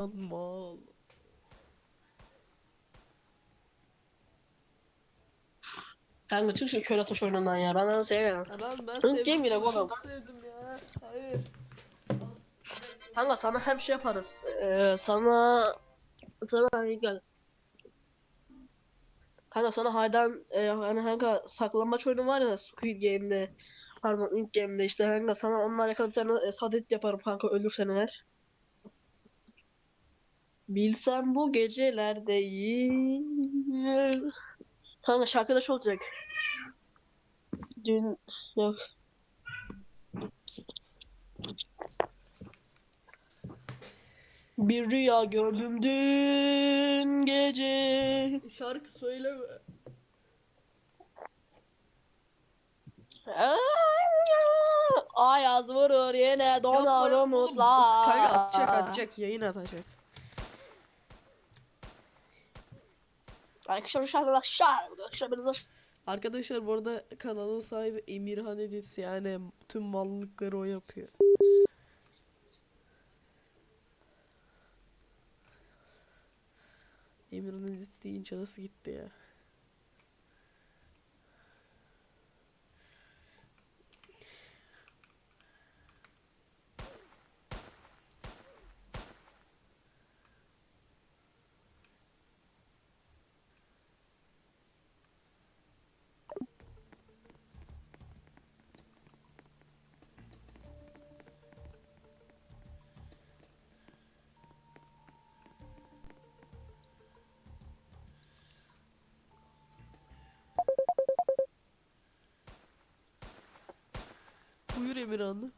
Lan mal. Kanka çık şu kör ateş oyunundan ya. Ben onu. Ya lan ben sevdim. game Çok adam. sevdim ya. Hayır. Kanka sana hem şey yaparız. Ee, sana sana gel. Kanka sana haydan e, hani kanka saklambaç oyunu var ya Squid Game'de pardon Ink Game'de işte kanka sana onunla alakalı bir tane e, sadet yaparım kanka ölürsen eğer. Bilsem bu gecelerdeyiz. Kanka şarkıda şu olacak. Dün yok. Bir rüya gördüm dün gece. Şarkı söyleme. Ayaz vurur yine donar umutlar. Kanka atacak atacak yayın atacak. Arkadaşlar arkadaşlar arkadaşlar Arkadaşlar bu arada kanalın sahibi Emirhan Edits yani tüm mallıkları o yapıyor. Emirhan Edits deyince nasıl gitti ya? Buyur Emirhan.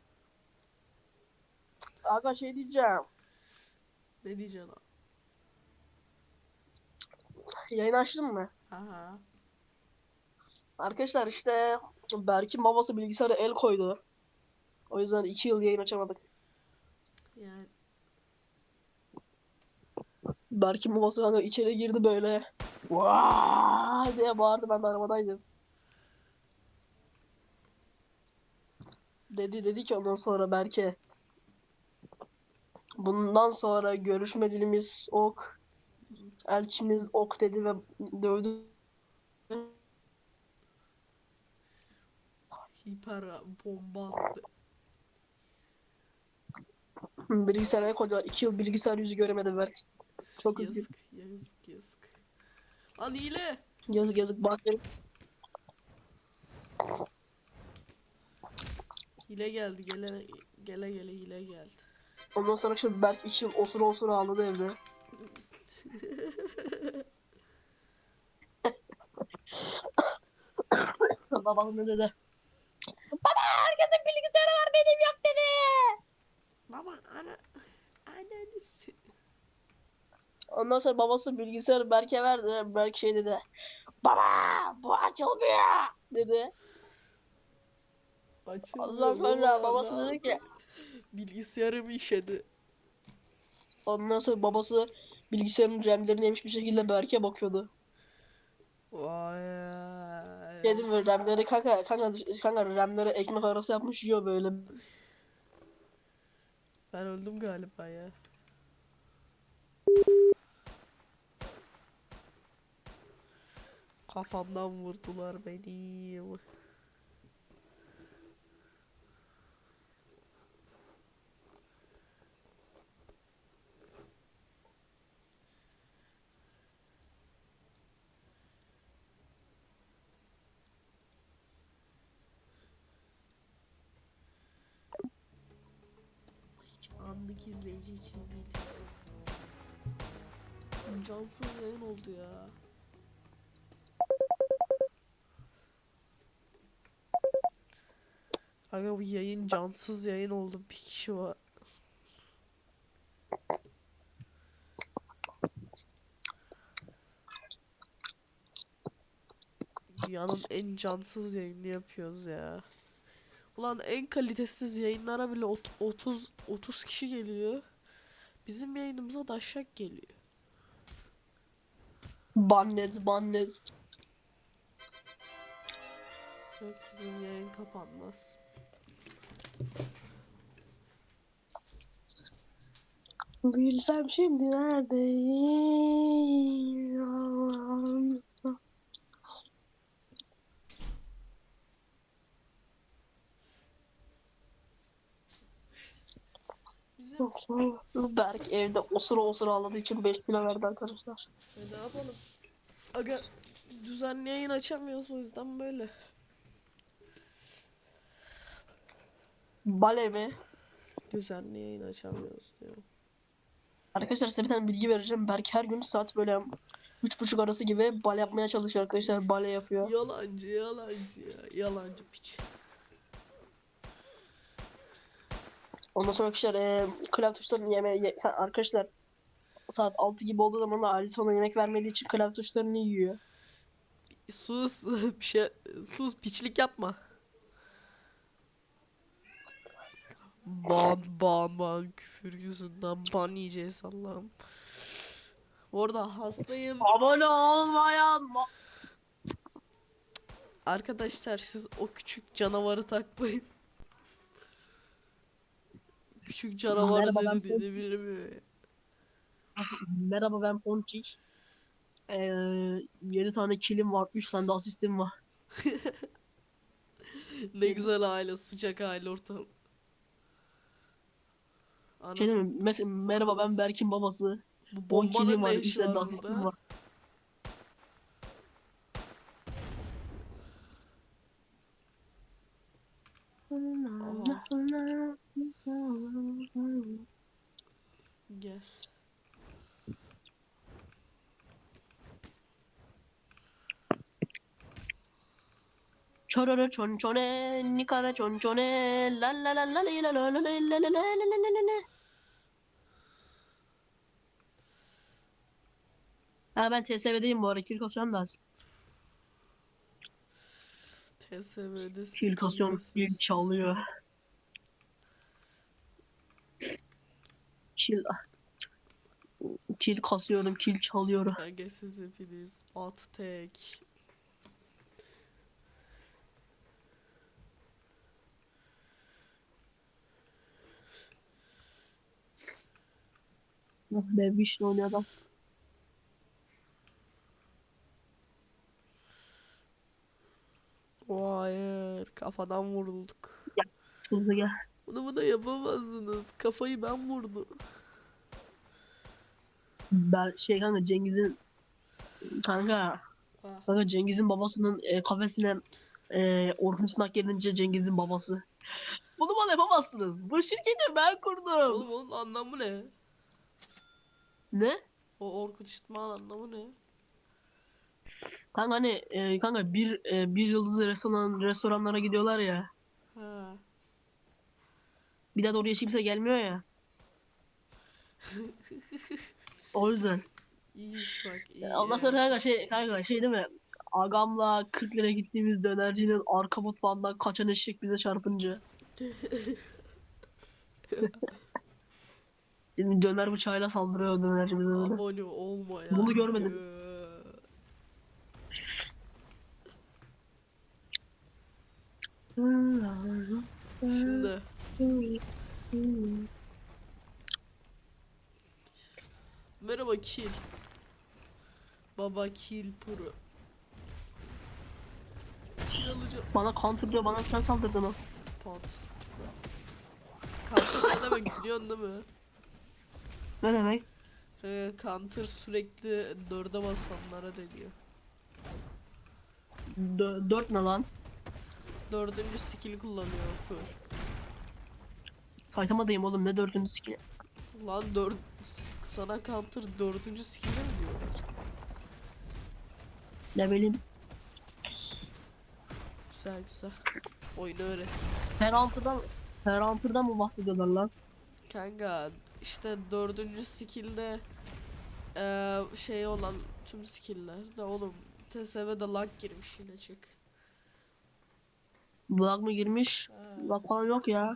Aga şey diyeceğim. Ne diyeceksin abi? Yayın açtın mı? Aha. Arkadaşlar işte Berk'in babası bilgisayara el koydu. O yüzden iki yıl yayın açamadık. Yani Berk'in babası hani içeri girdi böyle. Vay diye bağırdı ben de arabadaydım. Dedi dedi ki ondan sonra Berke. Bundan sonra görüşme dilimiz ok. Elçimiz ok dedi ve dövdü. hiper bomba attı. Bilgisayara koydular. İki yıl bilgisayar yüzü göremedi Berk. Çok üzgün. Yazık, yazık, yazık. Lan hile. Yazık yazık bak. Hile geldi, gele gele gele hile geldi. Ondan sonra şimdi Berk iki yıl osura osura ağladı evde. Babam ne dedi? Baba herkesin bilgisayarı var benim yok dedi. Baba ana annesi. Ondan sonra babası bilgisayarı Berk'e verdi. Berk şey dedi. Baba bu açılmıyor dedi. Açılmıyor. Ondan sonra baba, babası dedi ki. Bilgisayarım işedi. Ondan sonra babası bilgisayarın RAM'lerini yemiş bir şekilde Berk'e bakıyordu. Vay. Dedim böyle RAM'leri kanka kanka kanka RAM'leri ekmek arası yapmış yiyor böyle. Ben öldüm galiba ya. Kafamdan vurdular beni. Anlık izleyici için değiliz. Cansız yayın oldu ya. Aga bu yayın cansız yayın oldu. Bir kişi var. Dünyanın en cansız yayını yapıyoruz ya. Ulan en kalitesiz yayınlara bile ot- 30 30 kişi geliyor. Bizim yayınımıza da aşağı geliyor. Bannet bannet. Yok bizim yayın kapanmaz. Bilsem şimdi neredeyim? Bizim Berk evde osura osura ağladığı için 5 kilo verdi arkadaşlar. E, ne yapalım? Aga düzenli yayın açamıyoruz o yüzden böyle. Bale mi? Düzenli yayın açamıyoruz diyorum. Arkadaşlar size bir tane bilgi vereceğim. Berk her gün saat böyle 3.30 arası gibi bale yapmaya çalışıyor arkadaşlar. Bale yapıyor. Yalancı yalancı ya. Yalancı piç. Ondan sonra arkadaşlar e, klavye tuşlarını yeme ye- arkadaşlar saat 6 gibi olduğu zaman da ailesi ona yemek vermediği için klavye tuşlarını yiyor. Sus bir şey sus piçlik yapma. Ban ban ban küfür yüzünden ban yiyeceğiz Allah'ım. Bu arada hastayım. Abone olmayan ma- Arkadaşlar siz o küçük canavarı takmayın. Küçük canavar Merhaba, ben dedi mi? Merhaba ben Ponçik. Ee, 7 tane kilim var, 3 tane de asistim var. Ne güzel aile, sıcak aile ortamı. Ana, Şey değil mi? Merhaba ben Berk'in babası. bu 10 bombanın kilim var, ne 3 işi tane de var asistim burada? var. Gel. Çororo çon çone, nikara çon çone, la la la la la la la la la la la la la la. Ha ben TSV'deyim bu ara kill kasıyorum da az. TSM'de Kill kasıyorum, kill çalıyor. Kill Kill kasıyorum, kill çalıyorum. Kanka siz hepiniz at tek. Oh be vişne oynuyor adam. Hayır kafadan vurulduk. Şurada gel. Bunu buna yapamazsınız. Kafayı ben vurdum. Ben şey kanka Cengiz'in kanka Ha. kanka Cengiz'in babasının e, kafesine e, Orkun Ismak gelince Cengiz'in babası. Bunu bana yapamazsınız. Bu şirketi ben kurdum. Oğlum onun anlamı ne? Ne? O Orkut İşitman anlamı ne? Kanka hani e, kanka bir e, bir yıldızlı restoran restoranlara gidiyorlar ya. Ha. Bir daha da oraya kimse gelmiyor ya. O yüzden. İyiymiş bak iyi. Ondan sonra kanka şey kanka şey değil mi? Agamla 40 lira gittiğimiz dönercinin arka mutfağından kaçan eşek bize çarpınca. Şimdi döner bıçağıyla saldırıyor dönerci bize böyle. Abone olma ya. Bunu görmedim. Şimdi merhaba Kil. Baba Kil Puru. Kil alacağım. Bana counter diyor bana sen saldırdın o. Pat. Counter ne demek biliyorsun değil mi? Ne demek? Ee, counter sürekli dörde basanlara deniyor. Dö- dört ne lan? Dördüncü skill kullanıyor full. Saytamadayım oğlum ne dördüncü skill. Lan dört sana counter dördüncü skill'e mi diyorlar? Ne bileyim. Güzel güzel. Oyunu öğret. Feraltı'dan Feraltı'dan mı bahsediyorlar lan? Kanka işte dördüncü skill'de eee şey olan tüm skill'ler de oğlum TSV'de lag girmiş yine çık. Bug mı girmiş? Bug falan yok ya.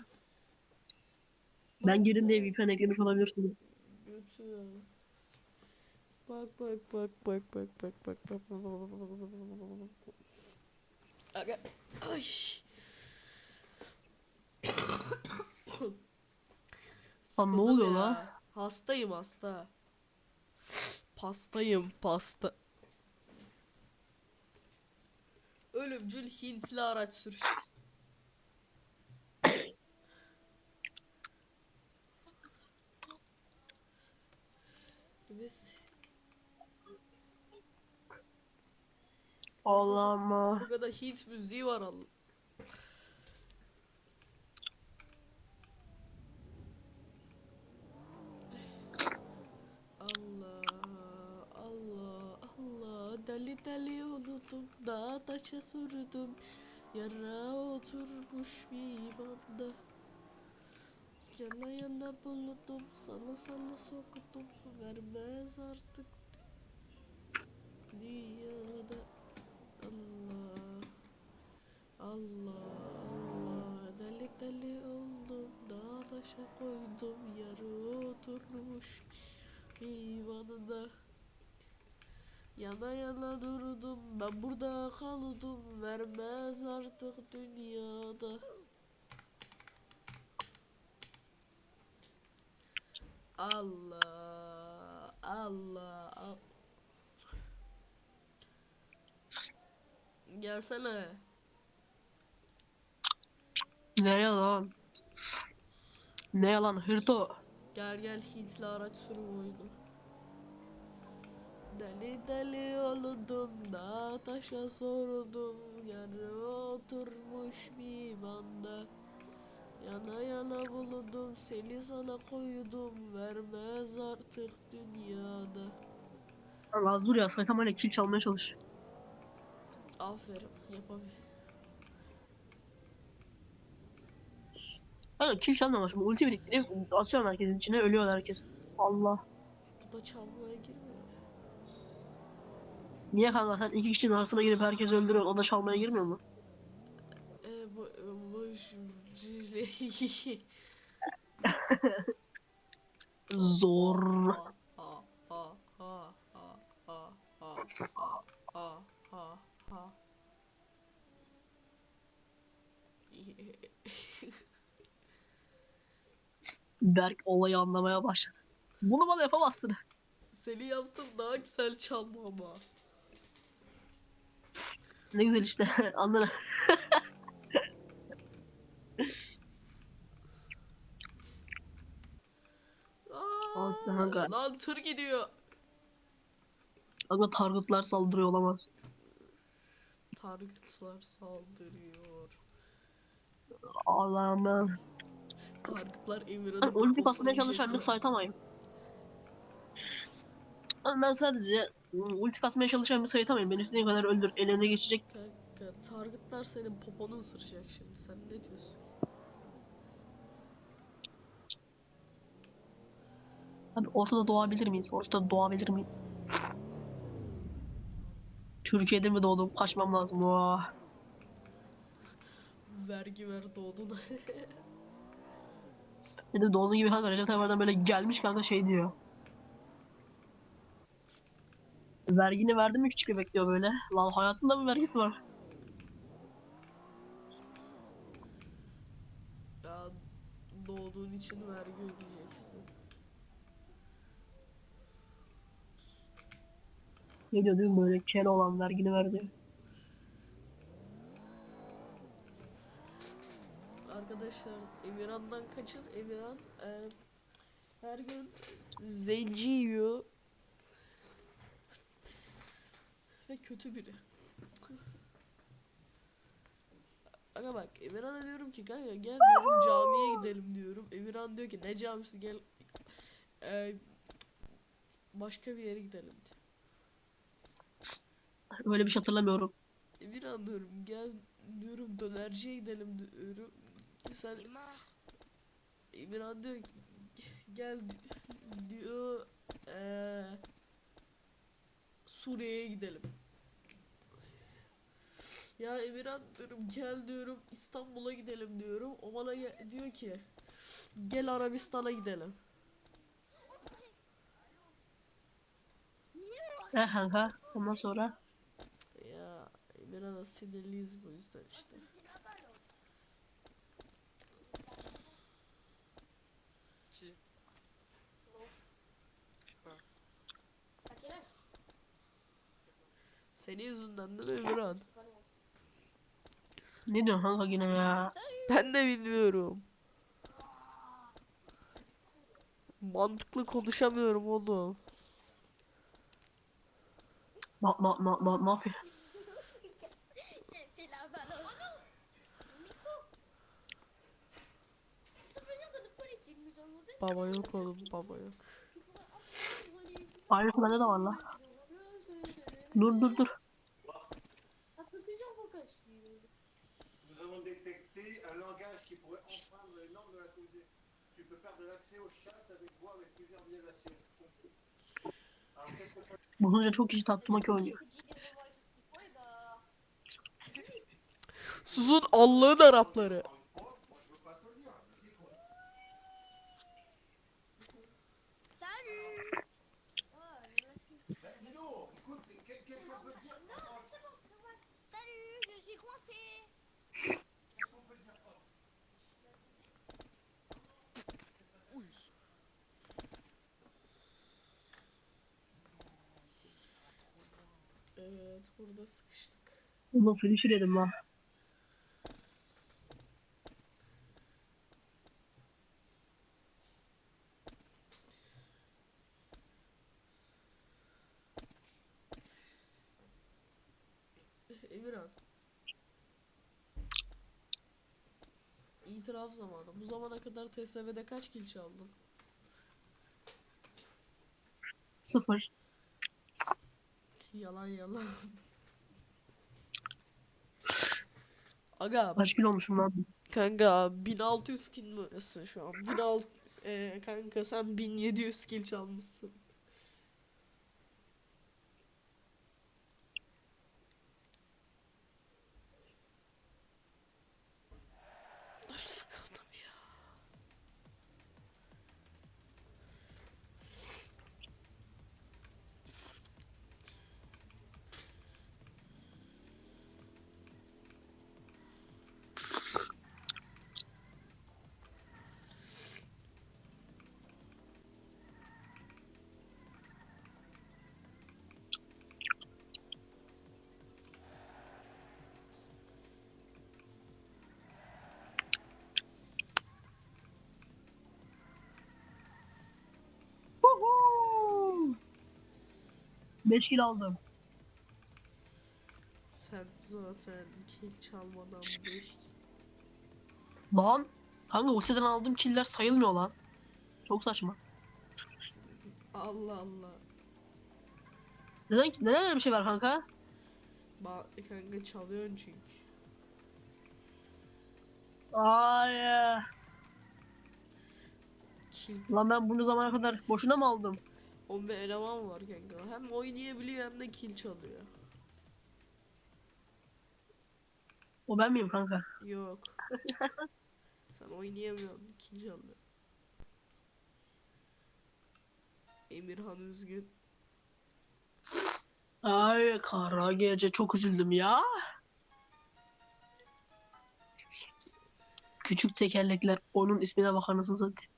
Ben girdim diye VPN eklemiş olabilirsin. Götü. Bak bak bak bak bak bak bak bak bak bak bak bak bak bak bak. Aga. Ay. Lan ne oluyor lan? Hastayım hasta. Pastayım pasta. Ölümcül Hintli araç sürücüsü. Biz Allah'ım. bu kadar Hint müziği var Allah. Allah Allah Allah deli deli oldum da taşa sürdüm yara oturmuş bir banda yana yana bulundum sana sana soktum vermez artık. Dünyada Allah Allah Allah. Deli deli oldum da taşa koydum. Yarı oturmuş divanında Yana yana durdum ben burada kaldım. Vermez artık dünyada Allah Allah al- Gelsene Ne yalan? Ne yalan hırto? Gel gel Hintli araç oyunu. Deli deli oldum da taşa sordum Yarı oturmuş bir banda Yana yana bulundum seni sana koydum Vermez artık dünyada Az dur ya Saitama ile kill çalmaya çalış. Aferin yapamıyorum Kanka kill çalmamasın. Ulti biriktirip atıyorum herkesin içine ölüyor herkes. Allah. Bu da çalmaya girmiyor Niye kanka sen iki kişinin arasına girip herkesi öldürüyorsun. O da çalmaya girmiyor mu? Zor. Berk olayı anlamaya başladı. Bunu bana yapamazsın. Seni yaptım daha güzel çalma ama. Ne güzel işte. Anladın. Kanka. lan tır gidiyor. Kanka targetlar saldırıyor olamaz. Targetlar saldırıyor. Allah'ım ben. Targetlar Emirhan'ın ulti poposunu basmaya çalışan bir. Saitamayım. Ben sadece ulti kasmaya çalışan bir Saitamayım. Beni istediğin kadar öldür. Eline geçecek. Kanka targetlar senin poponu ısıracak şimdi. Sen ne diyorsun? Abi ortada doğabilir miyiz? Ortada doğabilir miyim? Türkiye'de mi doğdum? Kaçmam lazım. Vah. Vergi ver doğdun. Bir de doğduğu gibi kanka Recep Tayyip böyle gelmiş kanka şey diyor. Vergini verdi mi küçük bebek diyor böyle. Lan hayatında mı vergi var? ya doğduğun için vergi ödeyeceksin. Ne diyor değil mi böyle kel olan vergini ver diyor. Arkadaşlar Emirhan'dan kaçın. Emirhan e, her gün zenci yiyor. Ve kötü biri. Aga bak Emirhan'a diyorum ki kanka gel diyorum camiye gidelim diyorum. Emirhan diyor ki ne camisi gel e, başka bir yere gidelim. Öyle bir şey hatırlamıyorum. Emirhan diyorum gel diyorum dönerciye gidelim diyorum. Sen Emirhan diyor ki gel di- diyor eee Suriye'ye gidelim. Ya Emirhan diyorum gel diyorum İstanbul'a gidelim diyorum. O bana diyor ki gel Arabistan'a gidelim. Kanka. Ondan sonra biraz da sinirliyiz bu yüzden işte. Senin yüzünden değil mi Emirhan? Ne diyorsun kanka yine ya? Ben de bilmiyorum. Mantıklı konuşamıyorum oğlum. Ma ma ma ma mafya. Baba yok oğlum baba yok. Aynısı bende de var la. Dur dur dur. Bulunca çok kişi tatlımaki oynuyor. Susun Allah'ın Arapları. Evet burada sıkıştık. Finisher yedim lan. Emirhan. İtiraf zamanı. Bu zamana kadar TSV'de kaç kill çaldın? Sıfır. Yalan yalan. Aga Kaç kilo olmuşum lan? kanka 1600 kill misin şu an? 1600 Ee, kanka sen 1700 kill çalmışsın. 5 kilo aldım. Sen zaten kill çalmadan 5 Lan. Kanka ultiden aldığım killer sayılmıyor lan. Çok saçma. Allah Allah. Neden neden öyle bir şey var kanka? Ba kanka çalıyorsun çünkü. Ay. Kill. Lan ben bunu zamana kadar boşuna mı aldım? 11 eleman var kanka. Hem oynayabiliyor hem de kill çalıyor. O ben miyim kanka? Yok. Sen oynayamıyorsun. Kill çalıyor. Emirhan üzgün. Ay kara gece çok üzüldüm ya. Küçük tekerlekler onun ismine bakar mısın zaten?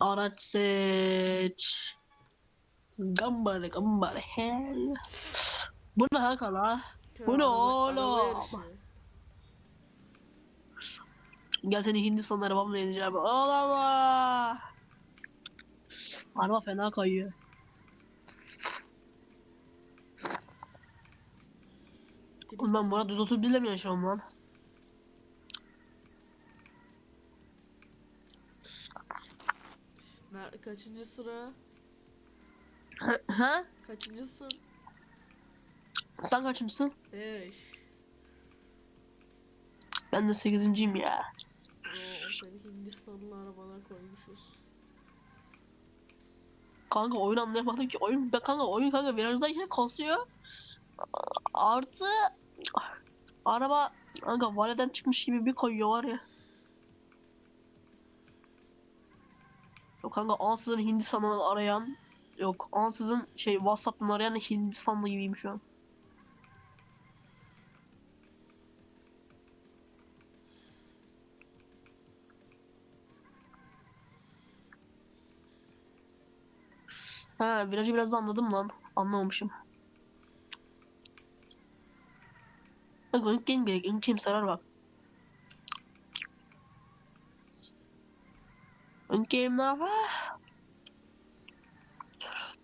Araç seç. Gambare gambare hell. Bu ne kanka la? Bu ne oğlum? Gel seni Hindistan arabamla yeneceğim. Ağlama. Araba fena kayıyor. Oğlum ben buna düz oturup dinlemiyorum şu an lan. Nerede kaçıncı sıra? ha? Kaçıncısın? Sen kaçmışsın? 5. Ben de 8.yim ya. Oo, seni Hindistanlı arabana koymuşuz. Kanka oyun anlayamadım ki. Oyun be kanka oyun kanka virajdayken kasıyor. Artı araba kanka valeden çıkmış gibi bir koyuyor var ya. Yok kanka ansızın Hindistan'dan arayan yok ansızın şey WhatsApp'tan arayan Hindistanlı gibiyim şu an. Ha virajı biraz anladım lan. Anlamamışım. Bak game gerek. Game sarar bak. Game yapar?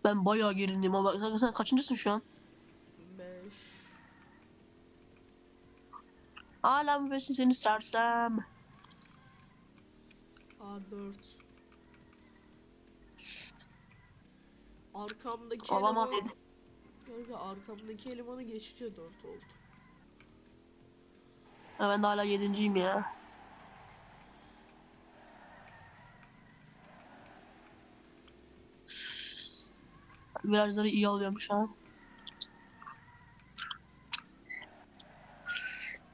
Ben bayağı gerildim ama bak sen, sen kaçıncısın şu an? 5 Hala mı besin seni sersem? A4 Arkamdaki Alamam eleman. Kanka arkamdaki elemanı geçince 4 oldu. Ha, ben de hala yedinciyim ya. Virajları iyi alıyorum şu an.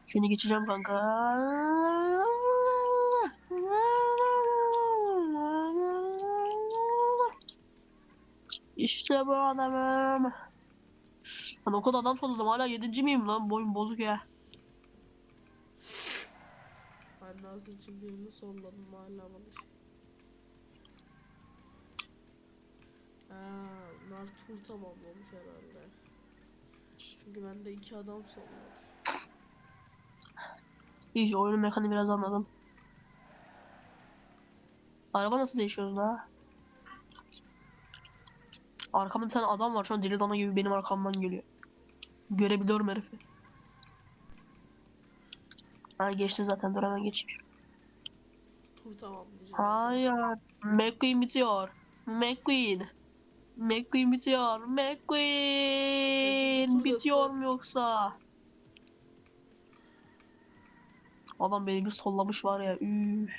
Seni geçeceğim kanka. İşte bu adamım. Lan o kadar adam solladım hala yedinci miyim lan? Boyun bozuk ya. Ben nasıl birini solladım hala bana şey. Bunlar tur tamamlamış herhalde. Çünkü ben de iki adam solladım. İyi oyunun mekaniği biraz anladım. Araba nasıl değişiyoruz la? Arkamda bir tane adam var şu an deli dana gibi benim arkamdan geliyor. Görebiliyorum herifi. Ha geçtim zaten dur hemen geçeyim. şuraya. Tur tamamlayacağım. Hayır. McQueen bitiyor. McQueen. McQueen bitiyor. McQueen bitiyor mu yoksa? Adam beni bir sollamış var ya. Üf.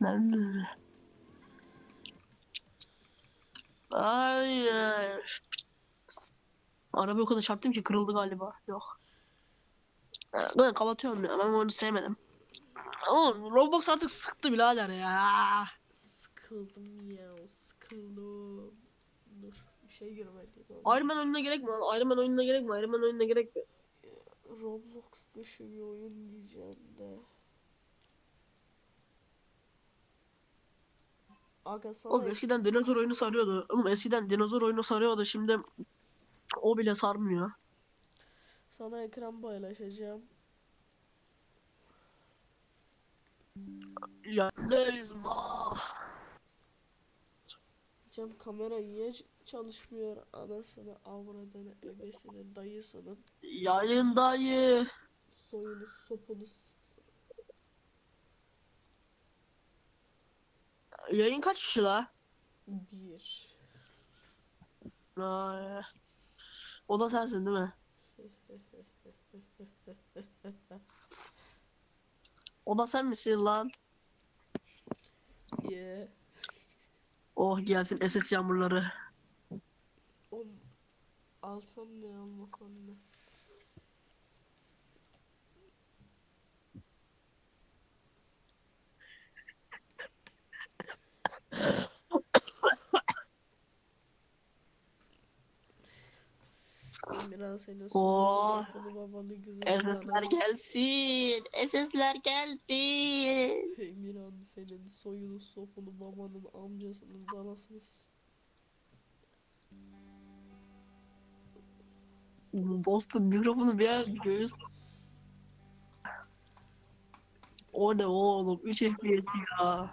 Nerede? Hayır. Arabayı o kadar çarptım ki kırıldı galiba. Yok. Ee, kapatıyorum ya. Ben onu sevmedim. Oğlum Roblox artık sıktı birader ya. Sıkıldım ya, sıkıldım. Dur, bir şey görmedim. Iron Man oyununa gerek mi lan? Iron Man oyununa gerek mi? Iron Man oyununa gerek mi? Roblox dışı bir oyun diyeceğim de. Aga sana Oğlum eskiden dinozor oyunu sarıyordu. Oğlum eskiden dinozor oyunu sarıyordu. Şimdi o bile sarmıyor. sana ekran paylaşacağım. Ya neyiz ah. Cam kamera niye çalışmıyor? Anasını, avradını, ebesini, dayısının Yayındayı. soyunu, sopunu s- Yayın kaç kişi la? bir. Ay. O da sensin değil mi? O da sen misin lan? Yeah. Oh gelsin SS yağmurları. Om alsam ne almasam ne? Emirhan senin Oo. sopunu babanı güzel SS'ler gelsin. SS'ler gelsin. Emirhan senin soyunu sopunu babanın amcasının danasını s- Dostum mikrofonu bir yer göğüs. O ne oğlum? 3 FPS ya.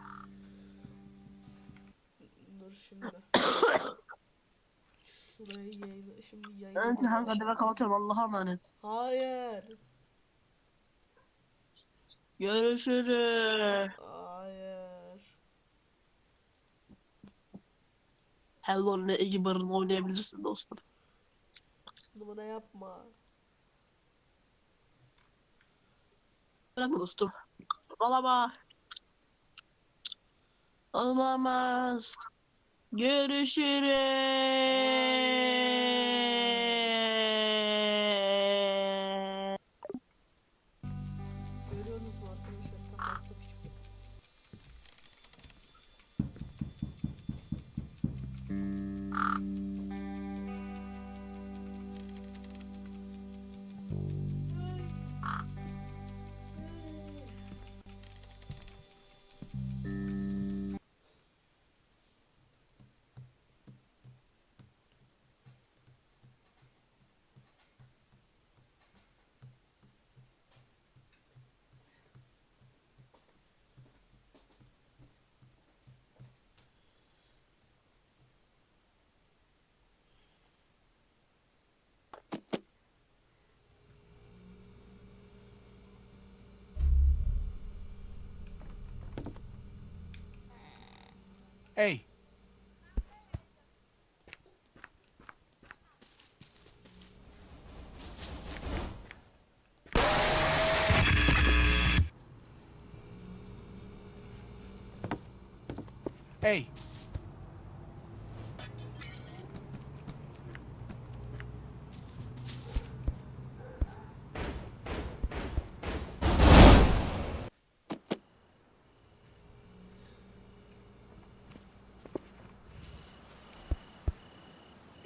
Şuraya yayın şimdi yayın. Evet hangi hadi ben kapatıyorum Allah'a emanet. Hayır. Görüşürüz. Hayır. Hello ne Egibar'ın oynayabilirsin dostum. Numara yapma. Bırakma dostum. Olamaz. Olamaz. Görüşürüz. Hey,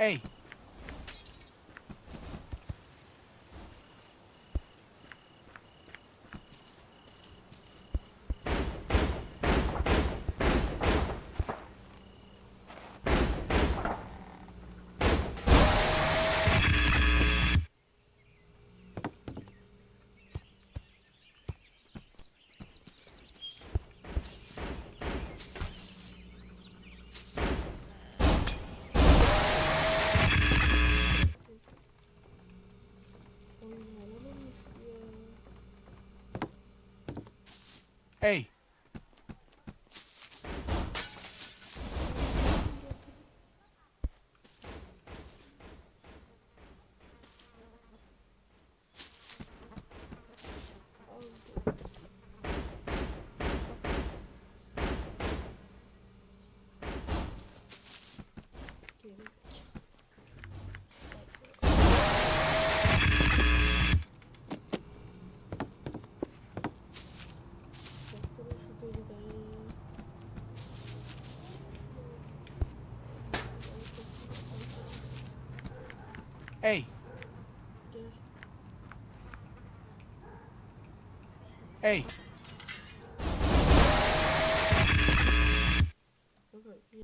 hey. Hey.